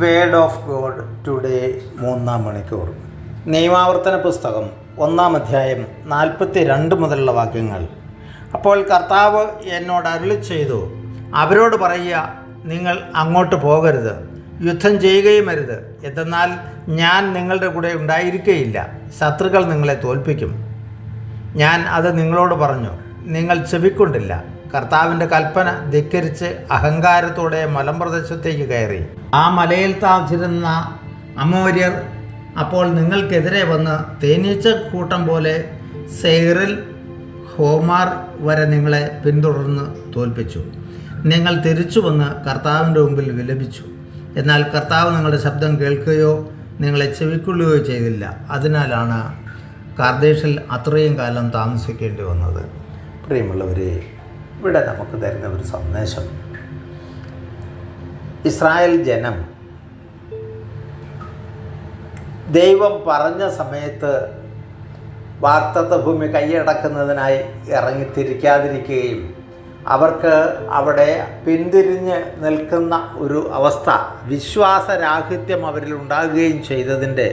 Word of God today മൂന്നാം മണിക്കൂർ. നിയമാവർത്തന പുസ്തകം ഒന്നാം അധ്യായം നാൽപ്പത്തി രണ്ട് മുതലുള്ള വാക്യങ്ങൾ. അപ്പോൾ കർത്താവ് എന്നോട് അരുളി ചെയ്തു അവരോട് പറയുക നിങ്ങൾ അങ്ങോട്ട് പോകരുത് യുദ്ധം ചെയ്യുകയും അരുത്. എന്തെന്നാൽ ഞാൻ നിങ്ങളുടെ കൂടെ ഉണ്ടായിരിക്കുകയില്ല ശത്രുക്കൾ നിങ്ങളെ തോൽപ്പിക്കും. ഞാൻ അത് നിങ്ങളോട് പറഞ്ഞു നിങ്ങൾ ചെവിക്കൊണ്ടില്ല. കർത്താവിന്റെ കൽപ്പന ധിക്കരിച്ച് അഹങ്കാരത്തോടെ മലമ്പ്രദേശത്തേക്ക് കയറി. ആ മലയിൽ താമസിച്ചിരുന്ന അമോര്യർ അപ്പോൾ നിങ്ങൾക്കെതിരെ വന്ന് തേനീച്ച കൂട്ടം പോലെ സെയറിൽ ഹോമാർ വരെ നിങ്ങളെ പിന്തുടർന്ന് തോൽപ്പിച്ചു. നിങ്ങൾ തിരിച്ചു വന്ന് കർത്താവിന്റെ മുമ്പിൽ വിലപിച്ചു. എന്നാൽ കർത്താവ് നിങ്ങളുടെ ശബ്ദം കേൾക്കുകയോ നിങ്ങളെ ചെവിക്കൊള്ളുകയോ ചെയ്തില്ല. അതിനാലാണ് കാർദേശിൽ അത്രയും കാലം താമസിക്കേണ്ടി വന്നത്. പ്രിയമുള്ളവരെ ഇവിടെ നമുക്ക് തരുന്ന ഒരു സന്ദേശം. ഇസ്രായേൽ ജനം ദൈവം പറഞ്ഞ സമയത്ത് വാക്തത്വ ഭൂമി കൈയടക്കുന്നതിനായി ഇറങ്ങിത്തിരിക്കാതിരിക്കുകയും അവർക്ക് അവിടെ പിന്തിരിഞ്ഞ് നിൽക്കുന്ന ഒരു അവസ്ഥ വിശ്വാസരാഹിത്യം അവരിൽ ഉണ്ടാകുകയും ചെയ്തതിന്റെ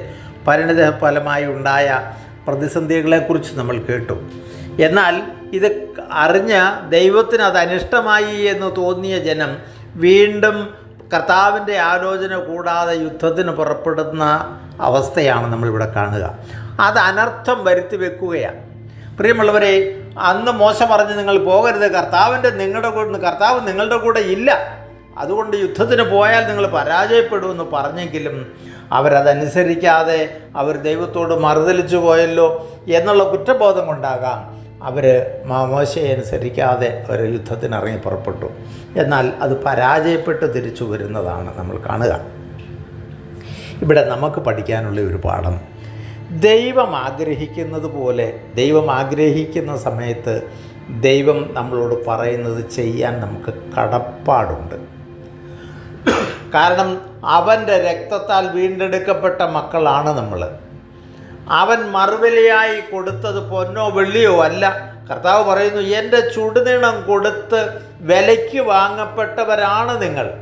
പരിണിത ഫലമായി ഉണ്ടായ പ്രതിസന്ധികളെക്കുറിച്ച് നമ്മൾ കേട്ടു. എന്നാൽ ഇത് അറിഞ്ഞ ദൈവത്തിന് അത് അനിഷ്ടമായി എന്ന് തോന്നിയ ജനം വീണ്ടും കർത്താവിന്റെ ആലോചന കൂടാതെ യുദ്ധത്തിന് പുറപ്പെടുന്ന അവസ്ഥയാണ് നമ്മളിവിടെ കാണുക. അത് അനർത്ഥം വരുത്തി വെക്കുകയാണ്. പ്രിയമുള്ളവരെ അന്ന് മോശം പറഞ്ഞ് നിങ്ങൾ പോകരുത്. കർത്താവിന്റെ നിങ്ങളുടെ കൂടെ കർത്താവ് നിങ്ങളുടെ കൂടെ ഇല്ല. അതുകൊണ്ട് യുദ്ധത്തിന് പോയാൽ നിങ്ങൾ പരാജയപ്പെടുമെന്ന് പറഞ്ഞെങ്കിലും അവരതനുസരിക്കാതെ അവർ ദൈവത്തോട് മറുതലിച്ചു പോയല്ലോ എന്നുള്ള കുറ്റബോധം കൊണ്ടാകാം. അവർ മോശയെ അനുസരിക്കാതെ ഒരു യുദ്ധത്തിന് ഇറങ്ങി പുറപ്പെട്ടു. എന്നാൽ അത് പരാജയപ്പെട്ട് തിരിച്ചു വരുന്നതാണ് നമ്മൾ കാണുക. ഇവിടെ നമുക്ക് പഠിക്കാനുള്ള ഒരു പാഠം. ദൈവം ആഗ്രഹിക്കുന്നത് പോലെ ദൈവം ആഗ്രഹിക്കുന്ന സമയത്ത് ദൈവം നമ്മളോട് പറയുന്നത് ചെയ്യാൻ നമുക്ക് കടപ്പാടുണ്ട്. കാരണം അവന്റെ രക്തത്താൽ വീണ്ടെടുക്കപ്പെട്ട മക്കളാണ് നമ്മൾ അവൻ മറുവിലയായി കൊടുത്തത് പൊന്നോ വെള്ളിയോ അല്ല. കർത്താവ് പറയുന്നു എന്റെ ചുടുനീണം കൊടുത്ത് വിലയ്ക്ക് വാങ്ങപ്പെട്ടവരാണ് നിങ്ങൾ.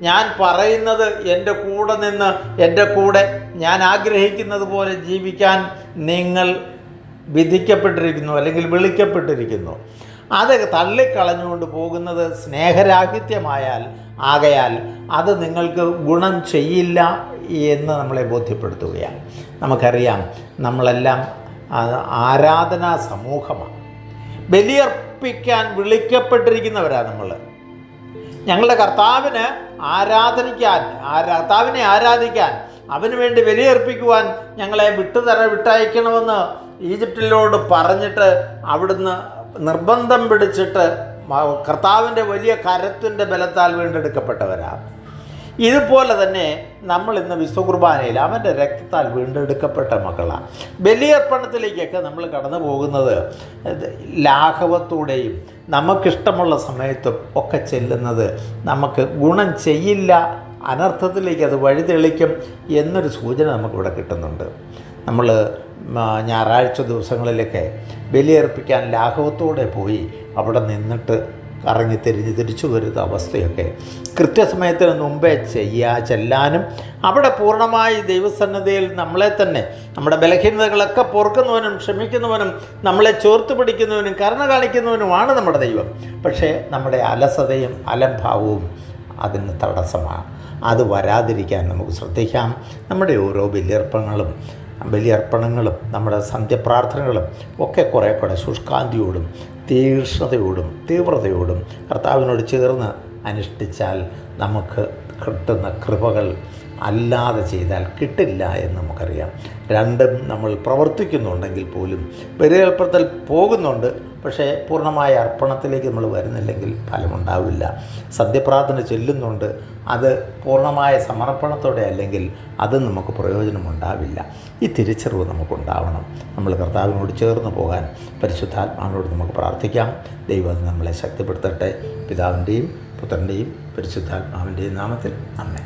ഞാൻ പറയുന്നത് എന്റെ കൂടെ നിന്ന് എന്റെ കൂടെ ഞാൻ ആഗ്രഹിക്കുന്നത് പോലെ ജീവിക്കാൻ നിങ്ങൾ വിധിക്കപ്പെട്ടിരിക്കുന്നു അല്ലെങ്കിൽ വിളിക്കപ്പെട്ടിരിക്കുന്നു. അത് തള്ളിക്കളഞ്ഞുകൊണ്ട് പോകുന്നത് സ്നേഹരാഹിത്യമായാൽ ആകയാൽ അത് നിങ്ങൾക്ക് ഗുണം ചെയ്യില്ല എന്ന് നമ്മളെ ബോധ്യപ്പെടുത്തുകയാണ്. നമുക്കറിയാം നമ്മളെല്ലാം ആരാധനാ സമൂഹമാണ്. ബലിയർപ്പിക്കാൻ വിളിക്കപ്പെട്ടിരിക്കുന്നവരാണ് നമ്മൾ ഞങ്ങളുടെ കർത്താവിന് ആരാധനിക്കാൻ കർത്താവിനെ ആരാധിക്കാൻ അവന് വേണ്ടി ബലിയർപ്പിക്കുവാൻ ഞങ്ങളെ വിട്ടുതര വിട്ടയക്കണമെന്ന് ഈജിപ്തിലോട് പറഞ്ഞിട്ട് അവിടുന്ന് നിർബന്ധം പിടിച്ചിട്ട് കർത്താവിന്റെ വലിയ കരത്തിന്റെ ബലത്താൽ വീണ്ടെടുക്കപ്പെട്ടവരാണ് ഇതുപോലെ തന്നെ നമ്മൾ ഇന്ന് വിശ്വകുർബാനയിൽ അവന്റെ രക്തത്താൽ വീണ്ടെടുക്കപ്പെട്ട മക്കളാണ്. ബലിയർപ്പണത്തിലേക്കൊക്കെ നമ്മൾ കടന്നു പോകുന്നത് ലാഘവത്തോടെയും നമുക്കിഷ്ടമുള്ള സമയത്തും ഒക്കെ ചെല്ലുന്നത് നമുക്ക് ഗുണം ചെയ്യില്ല അനർത്ഥത്തിലേക്ക് അത് വഴിതെളിക്കും എന്നൊരു സൂചന നമുക്കിവിടെ കിട്ടുന്നുണ്ട്. നമ്മൾ ഞായറാഴ്ച ദിവസങ്ങളിലൊക്കെ ബലിയർപ്പിക്കാൻ ലാഘവത്തോടെ പോയി അവിടെ നിന്നിട്ട് കറങ്ങി തിരിഞ്ഞ് തിരിച്ചു വരുന്ന അവസ്ഥയൊക്കെ കൃത്യസമയത്തിന് മുമ്പേ ചെയ്യാ ചെല്ലാനും അവിടെ പൂർണമായി ദൈവസന്നദ്ധയിൽ നമ്മളെ തന്നെ നമ്മുടെ ബലഹീനതകളൊക്കെ പൊറുക്കുന്നവനും ക്ഷമിക്കുന്നവനും നമ്മളെ ചോർത്ത് പിടിക്കുന്നവനും കരുണ കാണിക്കുന്നവനുമാണ് നമ്മുടെ ദൈവം. പക്ഷേ നമ്മുടെ അലസതയും അലംഭാവവും അതിന് തടസ്സമാണ് അത് വരാതിരിക്കാൻ നമുക്ക് ശ്രദ്ധിക്കാം. നമ്മുടെ ഓരോ ബലിയർപ്പണങ്ങളും ബലിയർപ്പണങ്ങളും നമ്മുടെ സന്ധ്യപ്രാർത്ഥനകളും ഒക്കെ കുറേ കൂടെ ശുഷ്കാന്തിയോടും തീക്ഷ്ണതയോടും തീവ്രതയോടും കർത്താവിനോട് ചേർന്ന് അനുഷ്ഠിച്ചാൽ നമുക്ക് കിട്ടുന്ന കൃപകൾ അല്ലാതെ ചെയ്താൽ കിട്ടില്ല എന്ന് നമുക്കറിയാം. രണ്ടും നമ്മൾ പ്രവർത്തിക്കുന്നുണ്ടെങ്കിൽ പോലും ബലിയർപ്പണത്തിൽ പോകുന്നുണ്ട് പക്ഷേ പൂർണമായ അർപ്പണത്തിലേക്ക് നമ്മൾ വരുന്നില്ലെങ്കിൽ ഫലമുണ്ടാവില്ല. സദ്യപ്രാർത്ഥന ചെല്ലുന്നുണ്ട് അത് പൂർണമായ സമർപ്പണത്തോടെ അല്ലെങ്കിൽ അത് നമുക്ക് പ്രയോജനമുണ്ടാവില്ല. ഈ തിരിച്ചറിവ് നമുക്കുണ്ടാവണം. നമ്മൾ കർത്താവിനോട് ചേർന്ന് പോകാൻ പരിശുദ്ധാത്മാവിനോട് നമുക്ക് പ്രാർത്ഥിക്കാം. ദൈവം നമ്മളെ ശക്തിപ്പെടുത്തട്ടെ. പിതാവിന്റെയും പുത്രന്റെയും പരിശുദ്ധാത്മാവിന്റെയും നാമത്തിൽ. അമ്മ